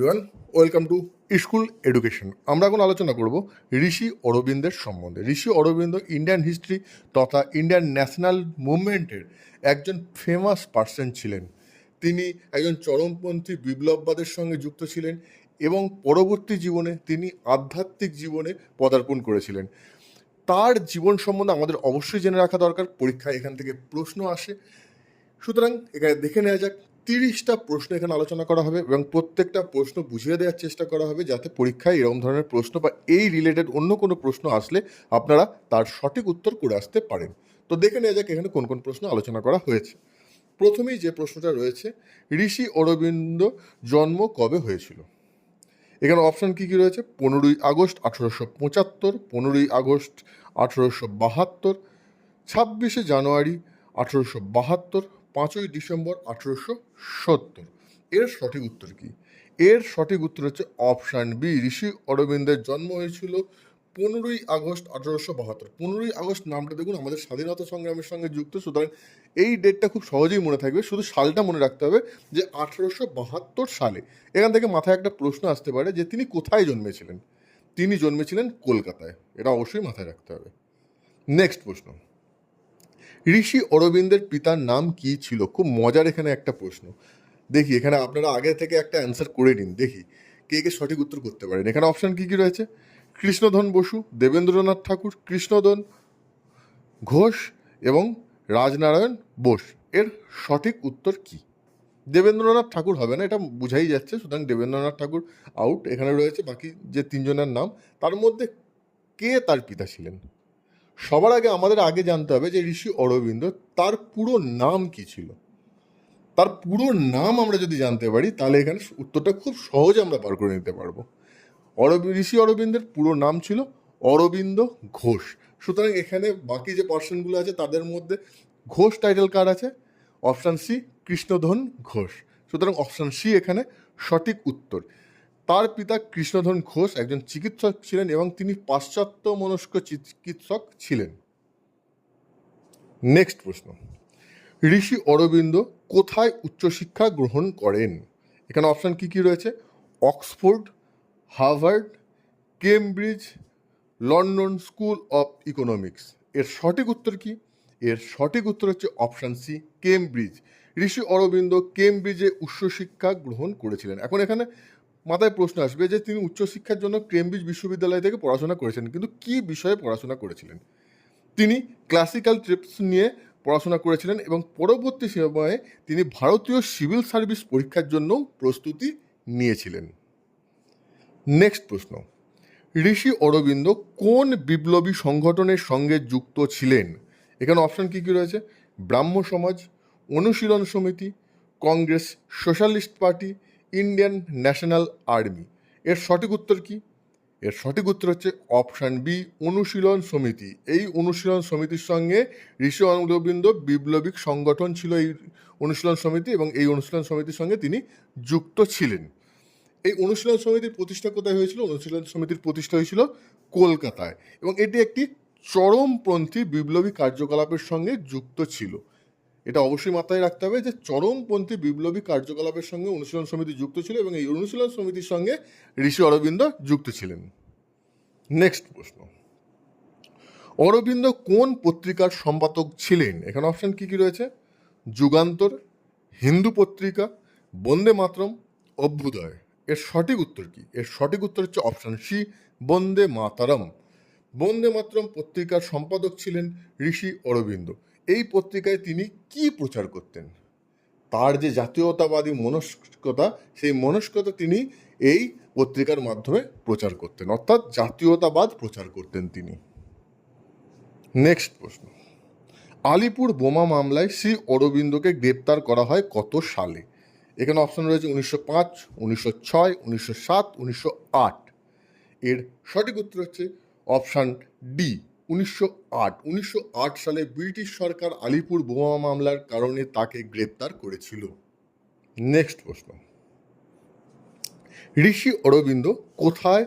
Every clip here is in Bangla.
Everyone welcome to school education আমরা এখন আলোচনা করব ঋষি অরবিন্দের সম্বন্ধে। ঋষি অরবিন্দ ইন্ডিয়ান হিস্ট্রি তথা ইন্ডিয়ান ন্যাশনাল মুভমেন্টের একজন ফেমাস পার্সন ছিলেন। তিনি একজন চরমপন্থী বিপ্লববাদের সঙ্গে যুক্ত ছিলেন এবং পরবর্তী জীবনে তিনি আধ্যাত্মিক জীবনে পদার্পণ করেছিলেন। তার জীবন সম্বন্ধে আমাদের অবশ্যই জেনে রাখা দরকার, পরীক্ষায় এখান থেকে প্রশ্ন আসে। সুতরাং এখানে দেখে নেওয়া যাক তিরিশটা প্রশ্ন এখানে আলোচনা করা হবে এবং প্রত্যেকটা প্রশ্ন বুঝিয়ে দেওয়ার চেষ্টা করা হবে যাতে পরীক্ষায় এরকম ধরনের প্রশ্ন বা এই রিলেটেড অন্য কোনো প্রশ্ন আসলে আপনারা তার সঠিক উত্তর করে আসতে পারেন। তো দেখে নেওয়া যাক এখানে কোন কোন প্রশ্ন আলোচনা করা হয়েছে। প্রথমেই যে প্রশ্নটা রয়েছে, ঋষি অরবিন্দ জন্ম কবে হয়েছিল? এখানে অপশন কী কী রয়েছে? পনেরোই আগস্ট আঠেরোশো পঁচাত্তর, পনেরোই আগস্ট আঠেরোশো বাহাত্তর, ছাব্বিশে জানুয়ারি আঠেরোশো বাহাত্তর পাঁচই ডিসেম্বর আঠেরোশো সত্তর। এর সঠিক উত্তর কি? এর সঠিক উত্তর হচ্ছে অপশান বি। ঋষি অরবিন্দের জন্ম হয়েছিল পনেরোই আগস্ট আঠেরোশো বাহাত্তর। পনেরোই আগস্ট নামটা দেখুন, আমাদের স্বাধীনতা সংগ্রামের সঙ্গে যুক্ত। সুতরাং এই ডেটটা খুব সহজেই মনে থাকবে। শুধু সালটা মনে রাখতে হবে যে আঠেরোশো বাহাত্তর সালে। এখান থেকে মাথায় একটা প্রশ্ন আসতে পারে যে তিনি কোথায় জন্মেছিলেন? তিনি জন্মেছিলেন কলকাতায়। এটা অবশ্যই মাথায় রাখতে হবে। নেক্সট প্রশ্ন। ঋষি অরবিন্দের পিতার নাম কি ছিল? খুব মজার এখানে একটা প্রশ্ন। দেখি, এখানে আপনারা আগে থেকে একটা অ্যান্সার করে নিন, দেখি। কে কে সঠিক উত্তর করতে পারেন? এখানে অপশান কি কি রয়েছে? কৃষ্ণধন বসু, দেবেন্দ্রনাথ ঠাকুর, কৃষ্ণধন ঘোষ এবং রাজনারায়ণ বোস। এর সঠিক উত্তর কি? দেবেন্দ্রনাথ ঠাকুর হবে না, এটা বোঝাই যাচ্ছে। সুতরাং দেবেন্দ্রনাথ ঠাকুর আউট এখানে রয়েছে, বাকি যে তিনজনের নাম, তার মধ্যে কে তার পিতা ছিলেন? সবার আগে আমাদের আগে জানতে হবে যে ঋষি অরবিন্দ, তার পুরো নাম কি ছিল? তার পুরো নাম আমরা যদি জানতে পারি, তাহলে এখানে উত্তরটা খুব সহজে আমরা বার করে নিতে পারব। অরবি, ঋষি অরবিন্দের পুরো নাম ছিল অরবিন্দ ঘোষ। সুতরাং এখানে বাকি যে পার্সনগুলো আছে, তাদের মধ্যে ঘোষ টাইটেল কার আছে? Option C Krishnadhan Ghosh. সুতরাং অপশান সি এখানে সঠিক উত্তর। তার পিতা কৃষ্ণধন ঘোষ একজন চিকিৎসক ছিলেন এবং তিনি পাশ্চাত্য মনস্ক চিকিৎসক ছিলেন। নেক্সট প্রশ্ন। ঋষি অরবিন্দ কোথায় উচ্চশিক্ষা গ্রহণ করেন? এখানে অপশান কি কি রয়েছে? Oxford, Harvard, Cambridge, London School of Economics. এর সঠিক উত্তর কি? এর সঠিক উত্তর হচ্ছে option C Cambridge. Rishi Aurobindo কেমব্রিজে উচ্চশিক্ষা গ্রহণ করেছিলেন। এখন এখানে মাথায় প্রশ্ন আসবে যে তিনি উচ্চশিক্ষার জন্য কেমব্রিজ বিশ্ববিদ্যালয় থেকে পড়াশোনা করেছেন, কিন্তু কি বিষয়ে পড়াশোনা করেছিলেন? তিনি ক্লাসিক্যাল ট্রিপস নিয়ে পড়াশোনা করেছিলেন এবং পরবর্তী সময়ে তিনি ভারতীয় সিভিল সার্ভিস পরীক্ষার জন্য প্রস্তুতি নিয়েছিলেন। নেক্সট প্রশ্ন। ঋষি অরবিন্দ কোন বিপ্লবী সংগঠনের সঙ্গে যুক্ত ছিলেন? এখানে অপশন কী কী রয়েছে? Brahmo Samaj Anushilan Samiti, Congress, socialist party Indian National Army এর সঠিক উত্তর কি? এর সঠিক উত্তর হচ্ছে অপশান বি অনুশীলন সমিতি। এই অনুশীলন সমিতির সঙ্গে ঋষি অরবিন্দ বিপ্লবিক সংগঠন ছিল এই অনুশীলন সমিতি এবং এই অনুশীলন সমিতির সঙ্গে তিনি যুক্ত ছিলেন। এই অনুশীলন সমিতির প্রতিষ্ঠা কোথায় হয়েছিল? অনুশীলন সমিতির প্রতিষ্ঠা হয়েছিল কলকাতায় এবং এটি একটি চরমপন্থী বিপ্লবী কার্যকলাপের সঙ্গে যুক্ত ছিল। এটা অবশ্যই মাথায় রাখতে হবে যে চরমপন্থী বিপ্লবী কার্যকলাপের সঙ্গে অনুশীলন সমিতি যুক্ত ছিল এবং এই অনুশীলন সমিতির সঙ্গে ঋষি অরবিন্দ যুক্ত ছিলেন। নেক্সট প্রশ্ন। অরবিন্দ কোন পত্রিকার সম্পাদক ছিলেন? এখানে অপশন কি কি রয়েছে? যুগান্তর, হিন্দু পত্রিকা, বন্দে মাতরম, অভ্যুদয়। এর সঠিক উত্তর কি? এর সঠিক উত্তর হচ্ছে অপশন সি বন্দে মাতারম। বন্দে মাতরম পত্রিকার সম্পাদক ছিলেন ঋষি অরবিন্দ। এই পত্রিকায় তিনি কি প্রচার করতেন? তার যে জাতীয়তাবাদী মনস্কতা, সেই মনস্কতা তিনি এই পত্রিকার মাধ্যমে প্রচার করতেন। অর্থাৎ জাতীয়তাবাদ প্রচার করতেন তিনি। নেক্সট প্রশ্ন। আলিপুর বোমা মামলায় শ্রী অরবিন্দকে গ্রেপ্তার করা হয় কত সালে? এখানে অপশন রয়েছে উনিশশো পাঁচ, উনিশশো ছয়, উনিশশো সাত, উনিশশো আট। এর সঠিক উত্তর হচ্ছে অপশান ডি উনিশশো আট, উনিশশো সালে ব্রিটিশ সরকার আলিপুর বোমা মামলার কারণে তাকে গ্রেপ্তার করেছিল। নেক্সট প্রশ্ন। ঋষি অরবিন্দ কোথায়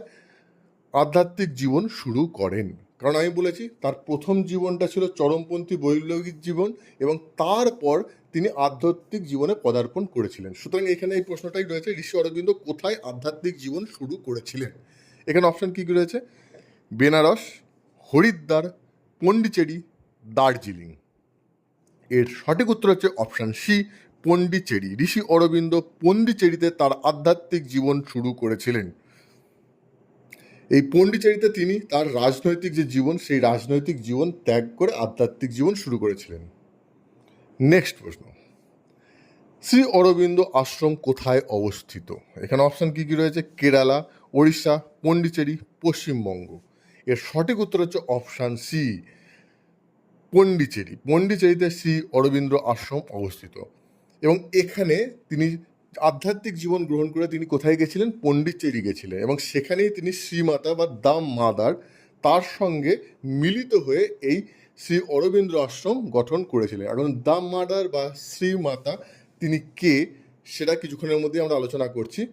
আধ্যাত্মিক জীবন শুরু করেন? কারণ আমি বলেছি, তার প্রথম জীবনটা ছিল চরমপন্থী বৈপ্লবিক জীবন এবং তারপর তিনি আধ্যাত্মিক জীবনে পদার্পণ করেছিলেন। সুতরাং এখানে এই প্রশ্নটাই রয়েছে, ঋষি অরবিন্দ কোথায় আধ্যাত্মিক জীবন শুরু করেছিলেন? এখানে অপশন কী রয়েছে? বেনারস হরিদ্বার, পন্ডিচেরি, দার্জিলিং। এর সঠিক উত্তর হচ্ছে অপশান সি পন্ডিচেরি। ঋষি অরবিন্দ পন্ডিচেরিতে তার আধ্যাত্মিক জীবন শুরু করেছিলেন। এই পন্ডিচেরিতে তিনি তার রাজনৈতিক যে জীবন, সেই রাজনৈতিক জীবন ত্যাগ করে আধ্যাত্মিক জীবন শুরু করেছিলেন। নেক্সট প্রশ্ন। শ্রী অরবিন্দ আশ্রম কোথায় অবস্থিত? এখানে অপশান কী কী রয়েছে? কেরালা, ওড়িশা, পন্ডিচেরি, পশ্চিমবঙ্গ। এর সঠিক উত্তর হচ্ছে অপশান সি পন্ডিচেরি। পন্ডিচেরিতে শ্রী অরবিন্দ আশ্রম অবস্থিত। এবং এখানে তিনি আধ্যাত্মিক জীবন গ্রহণ করে তিনি কোথায় গেছিলেন? পন্ডিচেরি গেছিলেন। এবং সেখানেই তিনি শ্রীমাতা বা দাম মাদার তার সঙ্গে মিলিত হয়ে এই শ্রী অরবিন্দ আশ্রম গঠন করেছিলেন। এখন দাম মাদার বা শ্রীমাতা তিনি কে, সেটা কিছুক্ষণের মধ্যে আমরা আলোচনা করছি।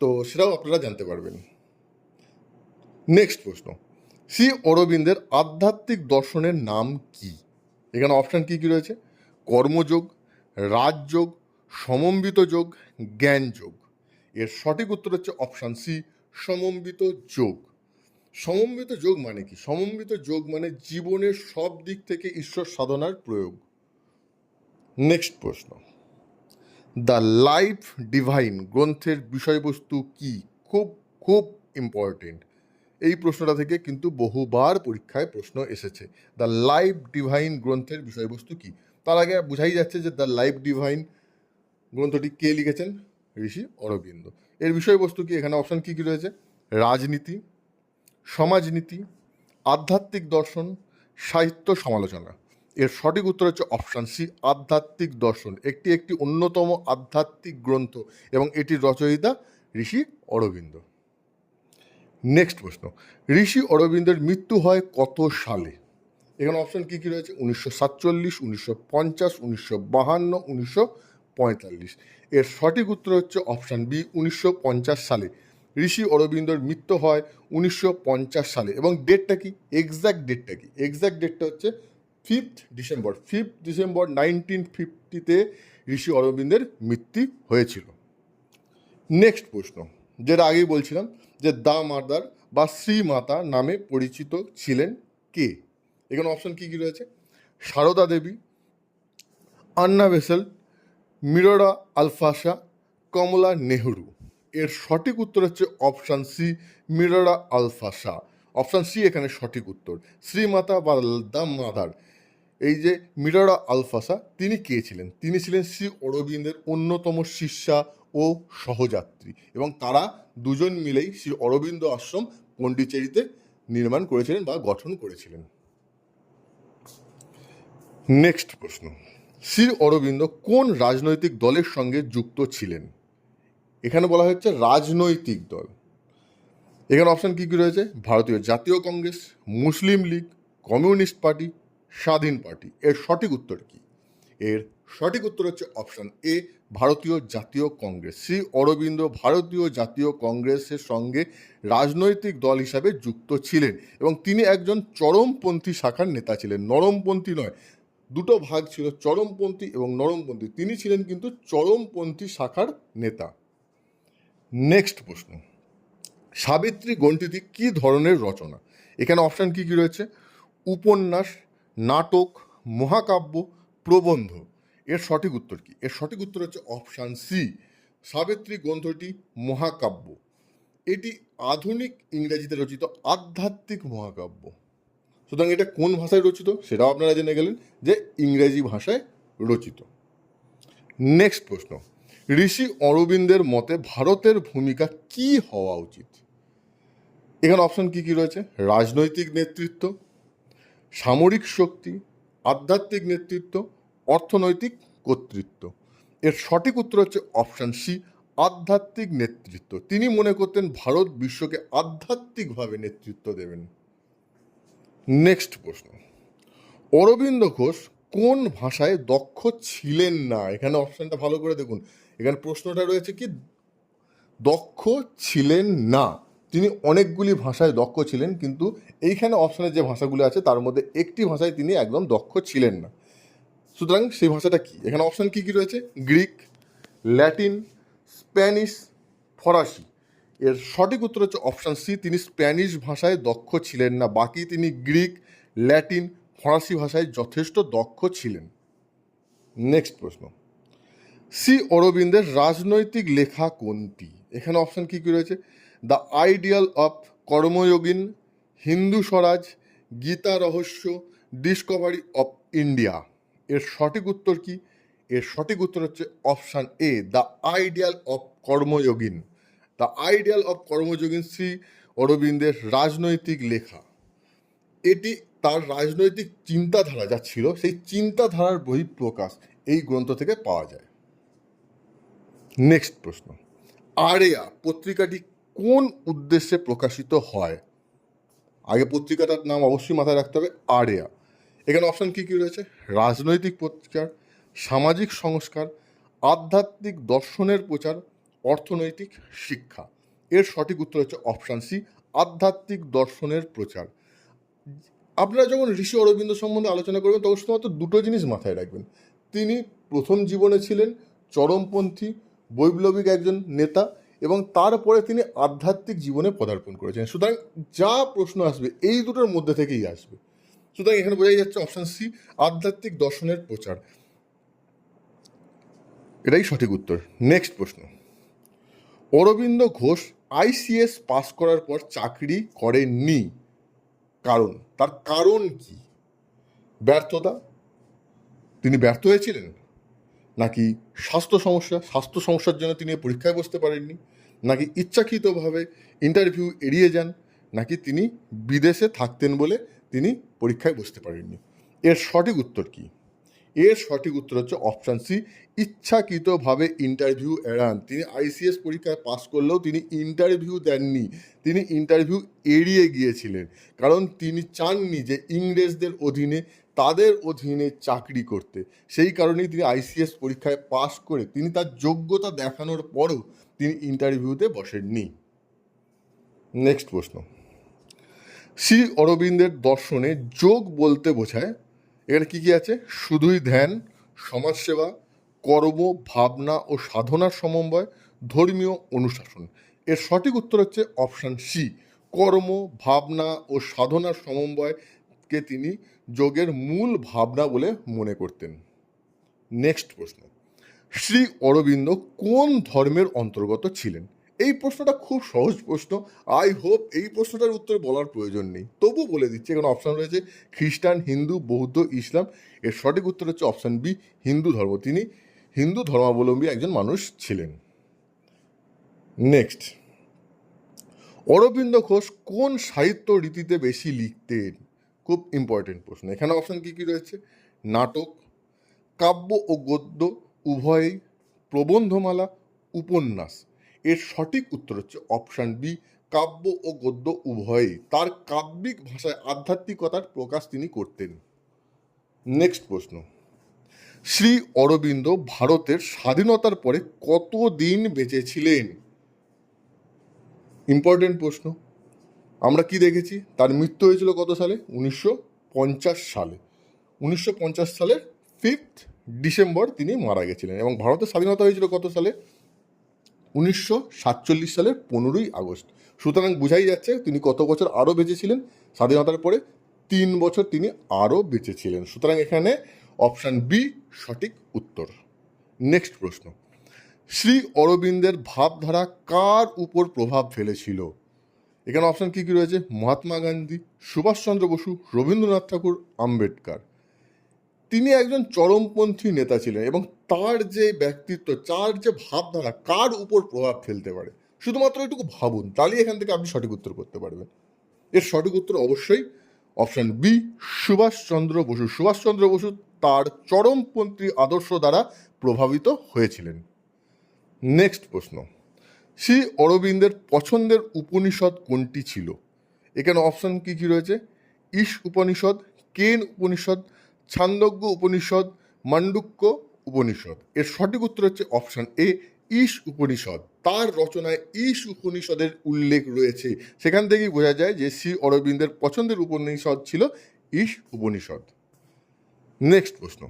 তো সেটাও আপনারা জানতে পারবেন। নেক্সট প্রশ্ন। শ্রী অরবিন্দের আধ্যাত্মিক দর্শনের নাম কি? এখানে অপশান কী কী রয়েছে? কর্মযোগ, রাজযোগ সমন্বিত যোগ জ্ঞান যোগ এর সঠিক উত্তর হচ্ছে অপশান সি সমন্বিত যোগ। সমন্বিত যোগ মানে কি? সমন্বিত যোগ মানে জীবনের সব দিক থেকে ঈশ্বর সাধনার প্রয়োগ। নেক্সট প্রশ্ন। দ্য লাইফ ডিভাইন গ্রন্থের বিষয়বস্তু কি? খুব খুব ইম্পর্টেন্ট এই প্রশ্নটা থেকে কিন্তু বহুবার পরীক্ষায় প্রশ্ন এসেছে। দ্য লাইভ ডিভাইন গ্রন্থের বিষয়বস্তু কি? তার আগে বোঝাই যাচ্ছে যে দ্য লাইভ ডিভাইন গ্রন্থটি কে লিখেছেন? ঋষি অরবিন্দ। এর বিষয়বস্তু কি? এখানে অপশন কী কী রয়েছে? রাজনীতি, সমাজনীতি, আধ্যাত্মিক দর্শন, সাহিত্য সমালোচনা। এর সঠিক উত্তর হচ্ছে অপশান সি আধ্যাত্মিক দর্শন। একটি একটি অন্যতম আধ্যাত্মিক গ্রন্থ এবং এটির রচয়িতা ঋষি অরবিন্দ। নেক্সট প্রশ্ন, ঋষি অরবিন্দের মৃত্যু হয় কত সালে? এখানে অপশন কী কী রয়েছে? উনিশশো সাতচল্লিশ, উনিশশো পঞ্চাশ, উনিশশো বাহান্ন, উনিশশো পঁয়তাল্লিশ। এর সঠিক উত্তর হচ্ছে অপশান বি উনিশশো পঞ্চাশ সালে। ঋষি অরবিন্দর মৃত্যু হয় উনিশশো পঞ্চাশ সালে এবং ডেটটা কি? এক্স্যাক্ট ডেটটা কি? এক্স্যাক্ট ডেটটা হচ্ছে fifth December fifth December nineteen ফিফটিতে Rishi অরবিন্দের মৃত্যু হয়েছিল। নেক্সট প্রশ্ন যেটা আগেই বলছিলাম যে দা মাদার বা শ্রীমাতা নামে পরিচিত ছিলেন কে? এখানে অপশন কী কী রয়েছে? সারদা দেবী, আন্না ভেসেল, মিরোরা আলফাসা কমলা নেহরু। এর সঠিক উত্তর হচ্ছে option C Mirra Alfassa option C এখানে সঠিক উত্তর। শ্রীমাতা বা দা মাদার। এই যে মিরোরা আলফাসা তিনি কে ছিলেন? তিনি ছিলেন শ্রী অরবিন্দের অন্যতম শিষ্যা ও সহযাত্রী এবং তারা দুজন মিলেই শ্রী অরবিন্দ আশ্রম পন্ডিচেরিতে নির্মাণ করেছিলেন বা গঠন করেছিলেন। নেক্সট প্রশ্ন। শ্রী অরবিন্দ কোন রাজনৈতিক দলের সঙ্গে যুক্ত ছিলেন? এখানে বলা হচ্ছে রাজনৈতিক দল। এখানে অপশান কী কী রয়েছে? ভারতীয় জাতীয় কংগ্রেস, মুসলিম লীগ, কমিউনিস্ট পার্টি, স্বাধীন পার্টি। এর সঠিক উত্তর কি? এর সঠিক উত্তর হচ্ছে অপশান এ ভারতীয় জাতীয় কংগ্রেস। শ্রী অরবিন্দ ভারতীয় জাতীয় কংগ্রেসের সঙ্গে রাজনৈতিক দল হিসাবে যুক্ত ছিলেন এবং তিনি একজন চরমপন্থী শাখার নেতা ছিলেন। নরমপন্থী নয়, দুটো ভাগ ছিল, চরমপন্থী এবং নরমপন্থী। তিনি ছিলেন কিন্তু চরমপন্থী শাখার নেতা। নেক্সট প্রশ্ন, সাবিত্রী গ্রন্থিটি কী ধরনের রচনা? এখানে অপশান কী কী রয়েছে? উপন্যাস, নাটক, মহাকাব্য, প্রবন্ধ। এর সঠিক উত্তর কি? এর সঠিক উত্তর হচ্ছে অপশান সি সাবিত্রী গ্রন্থটি মহাকাব্য। এটি আধুনিক ইংরেজিতে রচিত আধ্যাত্মিক মহাকাব্য। সুতরাং এটা কোন ভাষায় রচিত? সেটাও আপনারা জেনে গেলেন যে ইংরেজি ভাষায় রচিত। নেক্সট প্রশ্ন, ঋষি অরবিন্দের মতে ভারতের ভূমিকা কি হওয়া উচিত? এখানে অপশন কি কি রয়েছে? রাজনৈতিক নেতৃত্ব, সামরিক শক্তি, আধ্যাত্মিক নেতৃত্ব অর্থনৈতিক কর্তৃত্ব। এর সঠিক উত্তর হচ্ছে অপশান সি, আধ্যাত্মিক নেতৃত্ব। তিনি মনে করতেন ভারত বিশ্বকে আধ্যাত্মিকভাবে নেতৃত্ব দেবেন। নেক্সট প্রশ্ন। অরবিন্দ ঘোষ কোন ভাষায় দক্ষ ছিলেন না? এখানে অপশানটা ভালো করে দেখুন। এখানে প্রশ্নটা রয়েছে কি, দক্ষ ছিলেন না। তিনি অনেকগুলি ভাষায় দক্ষ ছিলেন, কিন্তু এইখানে অপশানের যে ভাষাগুলি আছে, তার মধ্যে একটি ভাষায় তিনি একদম দক্ষ ছিলেন না। সুতরাং সেই ভাষাটা কি? এখানে অপশন কি কি রয়েছে? গ্রিক ল্যাটিন স্প্যানিশ ফরাসি এর সঠিক উত্তর হচ্ছে অপশান সি তিনি স্প্যানিশ ভাষায় দক্ষ ছিলেন না। বাকি তিনি গ্রিক ল্যাটিন ফরাসি ভাষায় যথেষ্ট দক্ষ ছিলেন। নেক্সট প্রশ্ন। সি অরবিন্দের রাজনৈতিক লেখা কোনটি? এখানে অপশান কি কি রয়েছে? The ideal of Karmayogin Hindu Swaraj Gita Rahasya discovery of India এর সঠিক উত্তর কি? এর সঠিক উত্তর হচ্ছে option A, the ideal of Karmayogin. The ideal of Karmayogin Shri অরবিন্দের রাজনৈতিক লেখা। এটি তার রাজনৈতিক চিন্তাধারা যা ছিল, সেই চিন্তাধারার বহিঃপ্রকাশ এই গ্রন্থ থেকে পাওয়া যায়। নেক্সট প্রশ্ন। আরেয়া পত্রিকাটি কোন উদ্দেশ্যে প্রকাশিত হয়? আগে পত্রিকাটার নাম অবশ্যই মাথায় রাখতে হবে, আরেয়া। এখানে অপশন কী কী রয়েছে? রাজনৈতিক প্রচার, সামাজিক সংস্কার, আধ্যাত্মিক দর্শনের প্রচার, অর্থনৈতিক শিক্ষা। এর সঠিক উত্তর হচ্ছে অপশান সি আধ্যাত্মিক দর্শনের প্রচার। আপনারা যখন ঋষি অরবিন্দ সম্বন্ধে আলোচনা করবেন, তখন শুধুমাত্র দুটো জিনিস মাথায় রাখবেন। তিনি প্রথম জীবনে ছিলেন চরমপন্থী, বৈপ্লবিক একজন নেতা এবং তারপরে তিনি আধ্যাত্মিক জীবনে পদার্পণ করেছেন। সুতরাং যা প্রশ্ন আসবে, এই দুটোর মধ্যে থেকেই আসবে। সুতরাং এখানে বোঝাই যাচ্ছে অপশান সি আধ্যাত্মিক দর্শনের প্রচার। এটাই সঠিক উত্তর। নেক্সট প্রশ্ন। অরবিন্দ ঘোষ আইসিএস পাস করার পর চাকরি করেননি। কারণ, তার কারণ কি? ব্যর্থতা? তিনি ব্যর্থ হয়েছিলেন? নাকি স্বাস্থ্য সমস্যা, স্বাস্থ্য সমস্যার জন্য তিনি পরীক্ষায় বসতে পারেননি? নাকি ইচ্ছাকৃতভাবে ইন্টারভিউ এড়িয়ে যান? নাকি তিনি বিদেশে থাকতেন বলে তিনি পরীক্ষায় বসতে পারেননি। এর সঠিক উত্তর কি? এর সঠিক উত্তর হচ্ছে অপশান সি ইচ্ছাকৃতভাবে ইন্টারভিউ এড়ান। তিনি আইসিএস পরীক্ষায় পাশ করলেও তিনি ইন্টারভিউ দেননি। তিনি ইন্টারভিউ এড়িয়ে গিয়েছিলেন। কারণ তিনি চাননি যে ইংরেজদের অধীনে তাদের অধীনে চাকরি করতে। সেই কারণেই তিনি আইসিএস পরীক্ষায় পাশ করে তিনি তার যোগ্যতা দেখানোর পরও তিনি ইন্টারভিউতে বসেননি। নেক্সট প্রশ্ন। শ্রী অরবিন্দের দর্শনে যোগ বলতে বোঝায় এখানে কি কি আছে? শুধুই ধ্যান, সমাজসেবা, কর্ম, ভাবনা ও সাধনার সমন্বয়, ধর্মীয় অনুশাসন। এর সঠিক উত্তর হচ্ছে অপশান সি। কর্ম, ভাবনা ও সাধনার সমন্বয়কে তিনি যোগের মূল ভাবনা বলে মনে করতেন। নেক্সট প্রশ্ন। শ্রী অরবিন্দ কোন ধর্মের অন্তর্গত ছিলেন? এই প্রশ্নটা খুব সহজ প্রশ্ন। আই হোপ এই প্রশ্নটার উত্তর বলার প্রয়োজন নেই। তবু বলে দিচ্ছি, এখানে অপশান রয়েছে খ্রিস্টান, হিন্দু, বৌদ্ধ, ইসলাম। এর সঠিক উত্তর হচ্ছে অপশান বি হিন্দু ধর্ম। তিনি হিন্দু ধর্মাবলম্বী একজন মানুষ ছিলেন। নেক্সট অরবিন্দ ঘোষ কোন সাহিত্য রীতিতে বেশি লিখতেন খুব ইম্পর্টেন্ট প্রশ্ন? এখানে অপশান কী কী রয়েছে? নাটক, কাব্য ও গদ্য, উভয়ই প্রবন্ধমালা, উপন্যাস। এর সঠিক উত্তর হচ্ছে অপশান বি কাব্য ও গদ্য উভয়ই। তার কাব্যিক ভাষায় আধ্যাত্মিকতার প্রকাশ তিনি করতেন। নেক্সট প্রশ্ন। শ্রী অরবিন্দ ভারতের স্বাধীনতার পরে কত দিন বেঁচে ছিলেন ইম্পর্টেন্ট প্রশ্ন। আমরা কি দেখেছি? তার মৃত্যু হয়েছিল কত সালে? উনিশশো পঞ্চাশ সালে। উনিশশো পঞ্চাশ সালের ফিফথ ডিসেম্বর তিনি মারা গেছিলেন। এবং ভারতের স্বাধীনতা হয়েছিল কত সালে? উনিশশো সাতচল্লিশ সালের পনেরোই আগস্ট। সুতরাং বোঝাই যাচ্ছে তিনি কত বছর আরও বেঁচে ছিলেন স্বাধীনতার পরে তিন বছর তিনি আরও বেঁচেছিলেন। সুতরাং এখানে অপশান বি, সঠিক উত্তর। নেক্সট প্রশ্ন। শ্রী অরবিন্দের ভাবধারা কার উপর প্রভাব ফেলেছিল? এখানে অপশান কী কী রয়েছে? মহাত্মা গান্ধী, সুভাষচন্দ্র বসু, রবীন্দ্রনাথ ঠাকুর, আম্বেদকর। তিনি একজন চরমপন্থী নেতা ছিলেন এবং তার যে ব্যক্তিত্ব তার যে ভাবধারা, কার উপর প্রভাব ফেলতে পারে? শুধুমাত্র এটুকু ভাবুন, তাহলেই এখান থেকে আপনি সঠিক উত্তর করতে পারবেন। এর সঠিক উত্তর অবশ্যই অপশান বি সুভাষচন্দ্র বসু। সুভাষচন্দ্র বসু তার চরমপন্থী আদর্শ দ্বারা প্রভাবিত হয়েছিলেন। নেক্সট প্রশ্ন, শ্রী অরবিন্দের পছন্দের উপনিষদ কোনটি ছিল? এখানে অপশন কি কি রয়েছে? ঈশ উপনিষদ, কেন উপনিষদ, ছান্দজ্ঞ উপনিষদ, মান্ডুক্য উপনিষদ। এর সঠিক উত্তর হচ্ছে অপশান এ ঈশ উপনিষদ। তার রচনায় ঈশ উপনিষদের উল্লেখ রয়েছে। সেখান থেকেই বোঝা যায় যে শ্রী অরবিন্দের পছন্দের উপনিষদ ছিল ঈশ উপনিষদ। নেক্সট প্রশ্ন।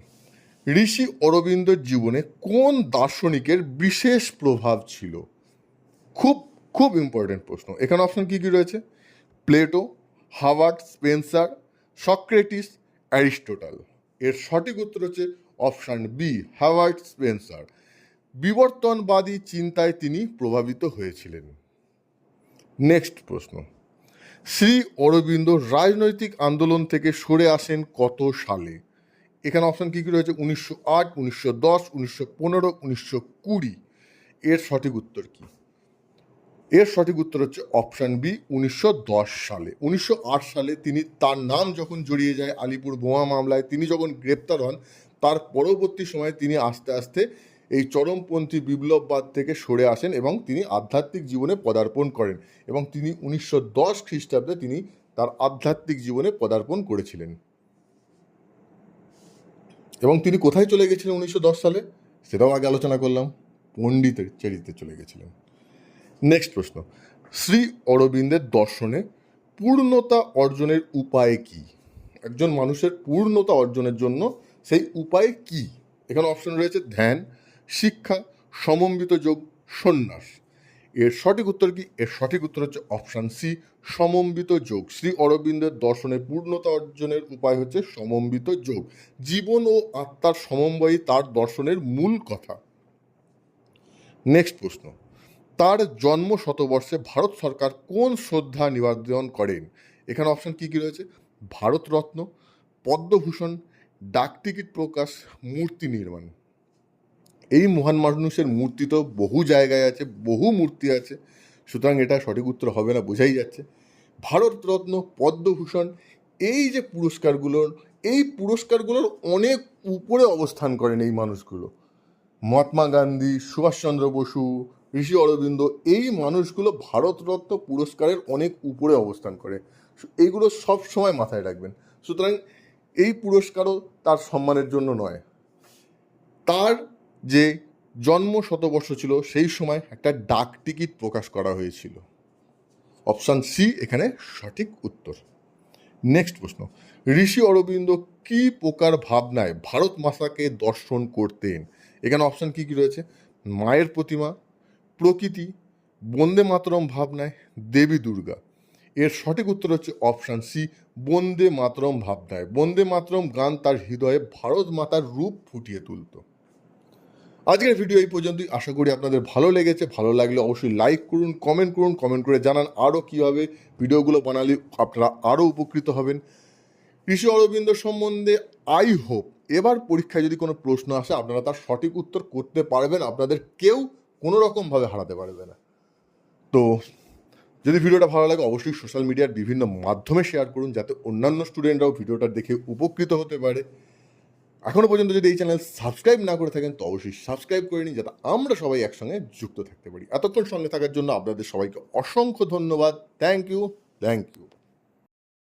ঋষি অরবিন্দর জীবনে কোন দার্শনিকের বিশেষ প্রভাব ছিল? খুব খুব ইম্পর্টেন্ট প্রশ্ন। এখানে অপশন কী কী রয়েছে? Plato, Howard, Spencer, Socrates, Aristotle. এর সঠিক উত্তর হচ্ছে অপশান বি হাওয়ার্ড স্পেন্সার। বিবর্তনবাদী চিন্তায় তিনি প্রভাবিত হয়েছিলেন। নেক্সট প্রশ্ন। শ্রী অরবিন্দ রাজনৈতিক আন্দোলন থেকে সরে আসেন কত সালে? এখানে অপশান কী কী রয়েছে? উনিশশো আট, উনিশশো দশ, উনিশশো পনেরো, উনিশশো কুড়ি। এর সঠিক উত্তর কী? এর সঠিক উত্তর হচ্ছে অপশান বি উনিশশো দশ সালে। উনিশশো আট সালে তিনি তার নাম যখন জড়িয়ে যায় আলিপুর বোমা মামলায়, তিনি যখন গ্রেপ্তার হন তার পরবর্তী সময়ে তিনি আস্তে আস্তে এই চরমপন্থী বিপ্লববাদ থেকে সরে আসেন এবং তিনি আধ্যাত্মিক জীবনে পদার্পণ করেন এবং তিনি উনিশশো দশ খ্রিস্টাব্দে তিনি তার আধ্যাত্মিক জীবনে পদার্পণ করেছিলেন। এবং তিনি কোথায় চলে গেছিলেন উনিশশো দশ সালে? সেটাও আগে আলোচনা করলাম। পণ্ডিতের চেরিতে চলে গেছিলেন। নেক্সট প্রশ্ন। শ্রী অরবিন্দের দর্শনে পূর্ণতা অর্জনের উপায় কি? একজন মানুষের পূর্ণতা অর্জনের জন্য সেই উপায় কি? এখানে অপশন রয়েছে ধ্যান, শিক্ষা, সমন্বিত যোগ, সন্ন্যাস। এর সঠিক উত্তর কি? এর সঠিক উত্তর হচ্ছে অপশান সি সমন্বিত যোগ। শ্রী অরবিন্দের দর্শনে পূর্ণতা অর্জনের উপায় হচ্ছে সমন্বিত যোগ। জীবন ও আত্মার সমন্বয়ই তার দর্শনের মূল কথা। নেক্সট প্রশ্ন। তার জন্ম শতবর্ষে ভারত সরকার কোন শ্রদ্ধা নিবেদন করেন? এখানে অপশন কী কী রয়েছে? ভারতরত্ন, পদ্মভূষণ ডাকটিকিট প্রকাশ মূর্তি নির্মাণ। এই মহান মানুষের মূর্তি তো বহু জায়গায় আছে, বহু মূর্তি আছে। সুতরাং এটা সঠিক উত্তর হবে না, বোঝাই যাচ্ছে। ভারতরত্ন পদ্মভূষণ, এই যে পুরস্কারগুলোর এই পুরস্কারগুলোর অনেক উপরে অবস্থান করেন এই মানুষগুলো। মহাত্মা গান্ধী, সুভাষচন্দ্র বসু, ঋষি অরবিন্দ, এই মানুষগুলো ভারতরত্ন পুরস্কারের অনেক উপরে অবস্থান করে। এইগুলো সব সময় মাথায় রাখবেন। সুতরাং এই পুরস্কারও তার সম্মানের জন্য নয়। তার যে জন্ম শতবর্ষ ছিল, সেই সময় একটা ডাক টিকিট প্রকাশ করা হয়েছিল। অপশান সি এখানে সঠিক উত্তর। নেক্সট প্রশ্ন। ঋষি অরবিন্দ কি প্রকার ভাবনায় ভারত মাতাকে দর্শন করতেন? এখানে অপশান কি কি রয়েছে? মায়ের প্রতিমা, প্রকৃতি বন্দে মাতরম ভাবনায় দেবী দুর্গা। এর সঠিক উত্তর হচ্ছে অপশান সি বন্দে মাতরম ভাবনায়। বন্দে মাতরম গান তার হৃদয়ে ভারত মাতার রূপ ফুটিয়ে তুলত। আজকের ভিডিও এই পর্যন্তই। আশা করি আপনাদের ভালো লেগেছে। ভালো লাগলে অবশ্যই লাইক করুন কমেন্ট করুন কমেন্ট করে জানান আরও কীভাবে ভিডিওগুলো বানালে আপনারা আরও উপকৃত হবেন। ঋষি অরবিন্দ সম্বন্ধে আই হোপ এবার পরীক্ষায় যদি কোনো প্রশ্ন আসে, আপনারা তার সঠিক উত্তর করতে পারবেন। আপনাদের কেউ কোনো রকমভাবে হারাতে পারবে না। তো যদি ভিডিওটা ভালো লাগে, অবশ্যই সোশ্যাল মিডিয়ার বিভিন্ন মাধ্যমে শেয়ার করুন, যাতে অন্যান্য স্টুডেন্টরাও ভিডিওটা দেখে উপকৃত হতে পারে। এখনও পর্যন্ত যদি এই চ্যানেল সাবস্ক্রাইব না করে থাকেন, তো অবশ্যই সাবস্ক্রাইব করে নিন, যাতে আমরা সবাই একসঙ্গে যুক্ত থাকতে পারি। এতক্ষণ সঙ্গে থাকার জন্য আপনাদের সবাইকে অসংখ্য ধন্যবাদ। Thank you thank you